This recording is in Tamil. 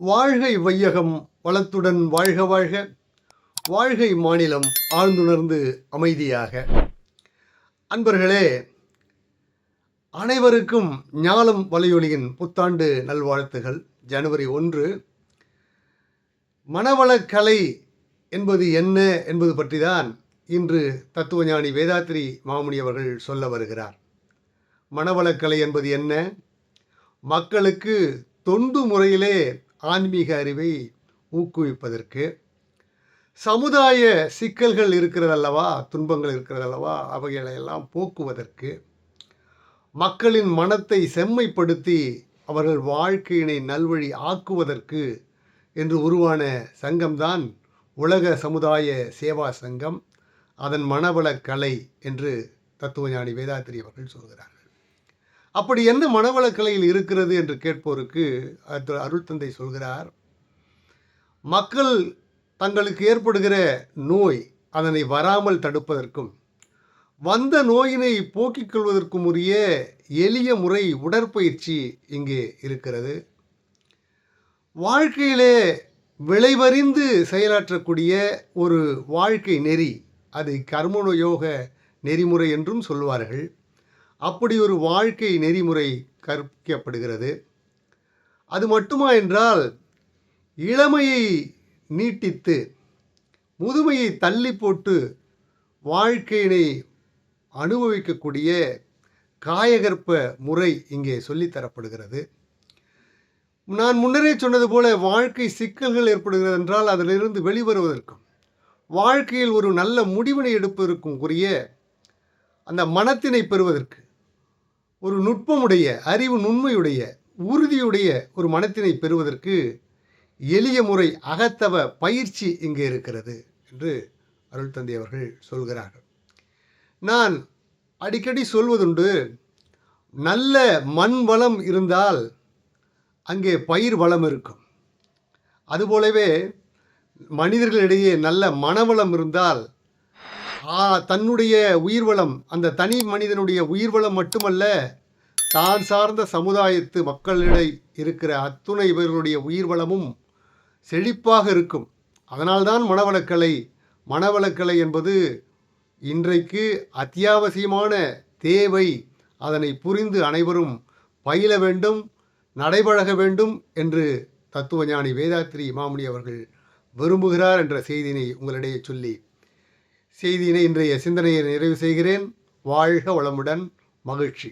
வாழ்கை வையகம் வளத்துடன் வாழ்க வாழ்க. வாழ்கை மாநிலம் ஆழ்ந்துணர்ந்து அமைதியாக. அன்பர்களே அனைவருக்கும் ஞாலம் வலையொலியின் புத்தாண்டு நல்வாழ்த்துகள். ஜனவரி ஒன்று. மனவளக்கலை என்பது என்ன என்பது பற்றி தான் இன்று தத்துவஞானி வேதாத்ரி மாமுனி அவர்கள் சொல்ல வருகிறார். மனவளக்கலை என்பது என்ன? மக்களுக்கு தொண்டு முறையிலே ஆன்மீக அறிவை ஊக்குவிப்பதற்கு. சமுதாய சிக்கல்கள் இருக்கிறதல்லவா துன்பங்கள் இருக்கிறதல்லவா அவைகளையெல்லாம் போக்குவதற்கு. மக்களின் மனத்தை செம்மைப்படுத்தி அவர்கள் வாழ்க்கையினை நல்வழி ஆக்குவதற்கு என்று உருவான சங்கம்தான் உலக சமுதாய சேவா சங்கம். அதன் மனவள கலை என்று தத்துவஞானி வேதாத்திரி அவர்கள் சொல்கிறார்கள். அப்படி என்ன மனவளக்கலையில் இருக்கிறது என்று கேட்போருக்கு அருள் தந்தை சொல்கிறார் மக்கள் தங்களுக்கு ஏற்படுகிற நோய் அதனை வராமல் தடுப்பதற்கும் வந்த நோயினை போக்கிக் கொள்வதற்கும் உரிய எளிய முறை உடற்பயிற்சி இங்கே இருக்கிறது. வாழ்க்கையிலே விளைவறிந்து செயலாற்றக்கூடிய ஒரு வாழ்க்கை நெறி அதை கர்மண யோக நெறிமுறை என்றும் சொல்வார்கள். அப்படி ஒரு வாழ்க்கை நெறிமுறை கற்பிக்கப்படுகிறது அது மட்டுமா என்றால் இளமையை நீட்டித்து முதுமையை தள்ளி போட்டு வாழ்க்கையினை அனுபவிக்கக்கூடிய காயகற்ப முறை இங்கே சொல்லித்தரப்படுகிறது நான் முன்னரே சொன்னது போல வாழ்க்கை சிக்கல்கள் ஏற்படுகிறது என்றால் அதிலிருந்து வெளிவருவதற்கும் வாழ்க்கையில் ஒரு நல்ல முடிவினை எடுப்பதற்கும் உரிய அந்த மனத்தினை பெறுவதற்கு ஒரு நுட்பமுடைய அறிவு நுண்மையுடைய உறுதியுடைய ஒரு மனத்தினை பெறுவதற்கு எளிய முறை அகத்தவ பயிற்சி இங்கே இருக்கிறது என்று அருள் தந்தை அவர்கள் சொல்கிறார்கள். நான் அடிக்கடி சொல்வதுண்டு நல்ல மண் வளம் இருந்தால் அங்கே பயிர் வளம் இருக்கும். அதுபோலவே மனிதர்களிடையே நல்ல மனவளம் இருந்தால் தன்னுடைய உயிர்வளம் அந்த தனி மனிதனுடைய உயிர்வளம் மட்டுமல்ல தான் சார்ந்த சமுதாயத்து மக்களிடை இருக்கிற அத்துணை இவர்களுடைய உயிர்வளமும் செழிப்பாக இருக்கும். அதனால்தான் மனவளக்கலை மனவளக்கலை என்பது இன்றைக்கு அத்தியாவசியமான தேவை. அதனை புரிந்து அனைவரும் பயில வேண்டும் நடைபழக வேண்டும் என்று தத்துவஞானி வேதாத்ரி மாமுனி அவர்கள் விரும்புகிறார் என்ற செய்தியினை உங்களிடையே சொல்லி செய்தியினை இன்றைய சிந்தனையை நிறைவு செய்கிறேன். வாழ்க வளமுடன் மகிழ்ச்சி.